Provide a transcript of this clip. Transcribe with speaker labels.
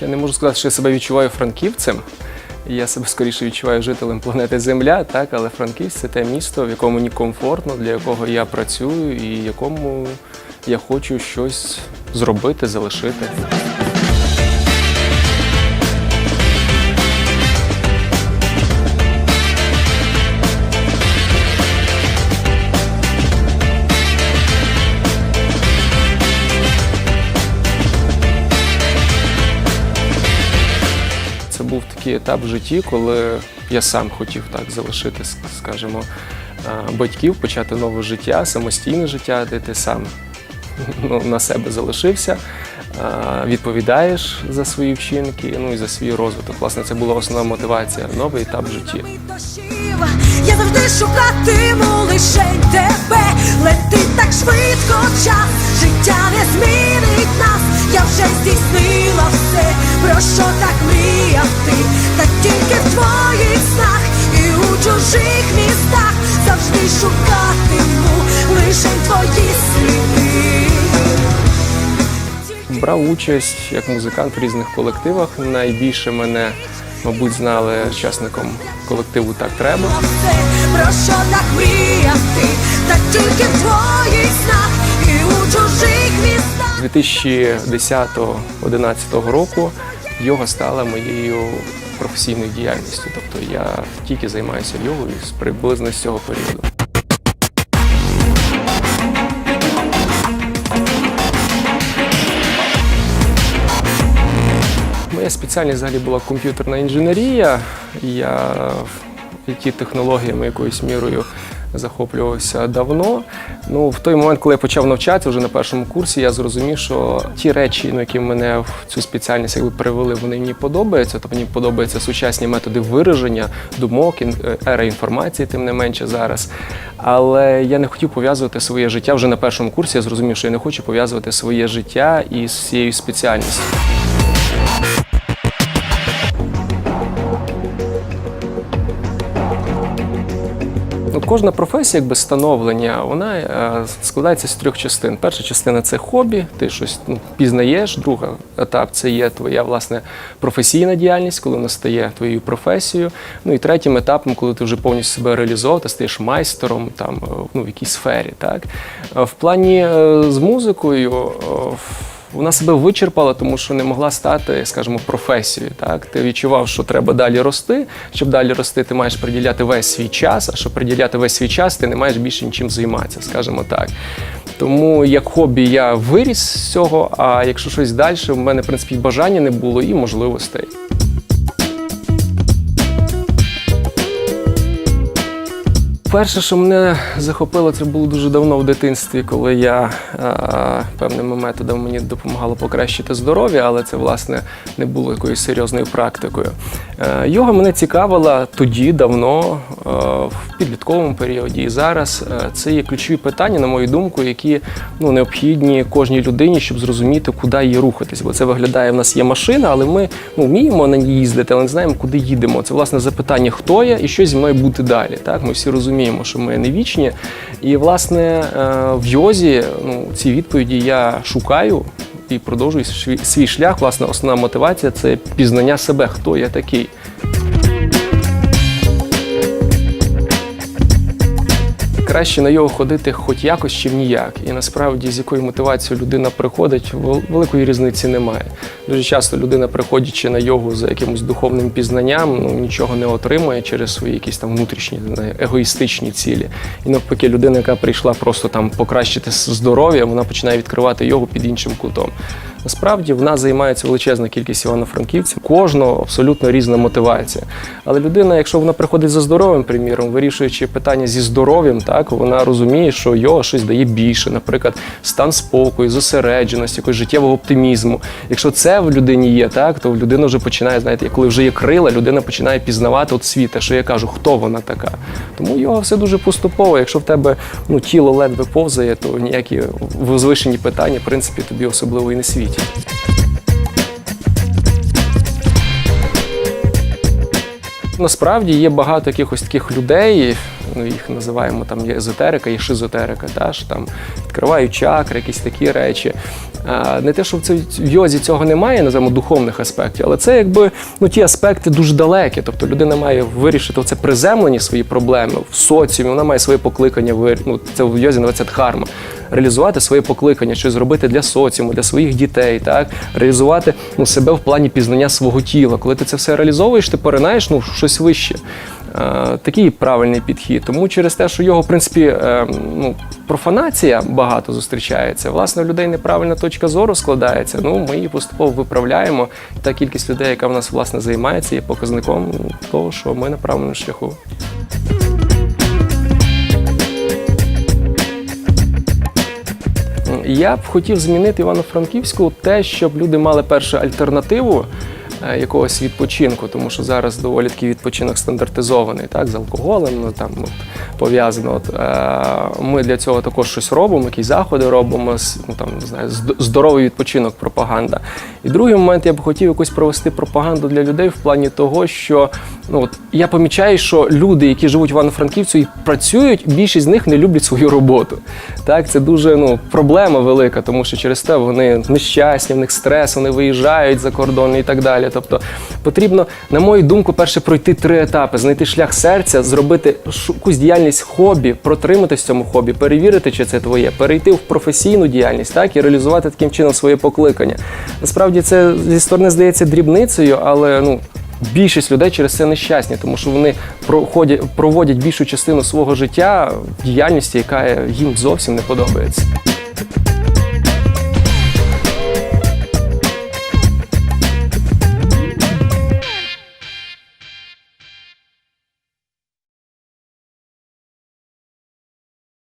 Speaker 1: Я не можу сказати, що я себе відчуваю франківцем. Я себе скоріше відчуваю жителем планети Земля, так, але Франківськ це те місто, в якому мені комфортно, для якого я працюю і якому я хочу щось зробити, залишити. Такий етап в житті, коли я сам хотів так залишити, скажімо, батьків, почати нове життя, самостійне життя, де ти сам ну, на себе залишився, відповідаєш за свої вчинки, ну і за свій розвиток. Власне, це була основна мотивація, новий етап в житті.
Speaker 2: Я завжди шукатиму лишень тебе. Летить так швидко час, життя не змінить нас. Я вже здійснила все, про що так мріяв ти, та тільки в твоїх снах і у чужих містах завжди шукатиму лишень твої сліди.
Speaker 1: Брав участь як музикант в різних колективах. Найбільше мене, мабуть, знали учасником колективу Так треба.
Speaker 2: про що так мріяв ти, та тільки в твоїх снах
Speaker 1: З 2010-2011 року йога стала моєю професійною діяльністю. Тобто я тільки займаюся йогою приблизно з цього періоду. Моя спеціальність взагалі була комп'ютерна інженерія. Я it технологіями якоюсь мірою захоплювався давно. Ну, в той момент, коли я почав навчатися вже на першому курсі, я зрозумів, що ті речі, ну, які мене в цю спеціальність якби привели, вони мені подобаються. Тобто мені подобаються сучасні методи вираження, думок, е, ера інформації, тим не менше зараз. Але я не хотів пов'язувати своє життя вже на першому курсі. Я зрозумів, що я не хочу пов'язувати своє життя із цією спеціальністю. Кожна професія, якби становлення, вона е, складається з трьох частин. Перша частина це хобі, ти щось ну, пізнаєш. Друга етап це є твоя власне професійна діяльність, коли вона стає твоєю професією. Ну і третім етапом, коли ти вже повністю себе реалізовував, ти стаєш майстером там, е, ну, в якійсь сфері. Так? Е, В плані з музикою. Вона себе вичерпала, тому що не могла стати, скажімо, професією. Так? Ти відчував, що треба далі рости. Щоб далі рости, ти маєш приділяти весь свій час, а щоб приділяти весь свій час, ти не маєш більше нічим займатися, скажімо так. Тому як хобі я виріс з цього, а якщо щось далі, в мене, в принципі, бажання не було і можливостей. Перше, що мене захопило, це було дуже давно в дитинстві, коли я е, певними методами мені допомагало покращити здоров'я, але це власне не було якоюсь серйозною практикою. Е, йога мене цікавила тоді, давно, е, в підлітковому періоді. І зараз е, це є ключові питання, на мою думку, які ну, необхідні кожній людині, щоб зрозуміти, куди їй рухатись. Бо це виглядає, в нас є машина, але ми ну, вміємо на ній їздити, але не знаємо, куди їдемо. Це власне запитання, хто я і що зі мною бути далі. Так? Ми всі розуміємо, що ми не вічні. І власне е, в йозі ну, ці відповіді я шукаю. І продовжую свій шлях. Власне, основна мотивація це пізнання себе, хто я такий. Краще на його ходити хоч якось, чим ніяк. І насправді з якою мотивацією людина приходить, великої різниці немає. Дуже часто людина, приходячи на йогу за якимось духовним пізнанням, ну нічого не отримує через свої якісь там внутрішні егоїстичні цілі. І навпаки, людина, яка прийшла просто там покращити здоров'я, вона починає відкривати йогу під іншим кутом. Насправді в нас займається величезна кількість івано-франківців, кожного абсолютно різна мотивація. Але людина, якщо вона приходить за здоров'ям, приміром, вирішуючи питання зі здоров'ям, так вона розуміє, що йога щось дає більше, наприклад, стан спокою, зосередженості, якогось життєвого оптимізму. Якщо це в людині є, так то людина вже починає, знаєте, коли вже є крила, людина починає пізнавати от світ, те, що я кажу, хто вона така. Тому йога все дуже поступово. Якщо в тебе ну, тіло ледве повзає, то ніякі возвишені питання, в принципі, тобі особливо і не світять. Насправді є багато якихось таких людей, ну їх називаємо там є езотерика, є шизотерика, та, що там відкривають чакри, якісь такі речі. Не те, що в в йозі цього немає, називаємо духовних аспектів, але це якби ну, ті аспекти дуже далекі. Тобто людина має вирішити це приземлені свої проблеми в соціумі, вона має своє покликання, ну, це в йозі називається дхарма. Реалізувати своє покликання, щось зробити для соціуму, для своїх дітей, так реалізувати ну, себе в плані пізнання свого тіла. Коли ти це все реалізовуєш, ти поринаєш ну, щось вище. Е, такий правильний підхід. Тому через те, що його, в принципі, е, ну, профанація багато зустрічається, власне, у людей неправильна точка зору складається. Ну, ми її поступово виправляємо. Та кількість людей, яка в нас власне займається, є показником того, що ми на правильному шляху. Я б хотів змінити Івано-Франківську те, щоб люди мали перше альтернативу якогось відпочинку, тому що зараз доволі такий відпочинок стандартизований, так, з алкоголем, ну там пов'язано. Е, ми для цього також щось робимо, якісь заходи робимо, ну, там, не знаю, зд- здоровий відпочинок, пропаганда. І другий момент я б хотів якось провести пропаганду для людей в плані того, що ну, от, я помічаю, що люди, які живуть в Івано-Франківцю і працюють, більшість з них не люблять свою роботу. Так, це дуже ну, проблема велика, тому що через те вони нещасні, в них стрес, вони виїжджають за кордон і так далі. Тобто потрібно, на мою думку, перше пройти три етапи: знайти шлях серця, зробити якусь діяльність хобі, протриматись в цьому хобі, перевірити, чи це твоє, перейти в професійну діяльність, так і реалізувати таким чином своє покликання. Насправді це зі сторони здається дрібницею, але ну. Більшість людей через це нещасні, тому що вони проходять, проводять більшу частину свого життя в діяльності, яка їм зовсім не подобається.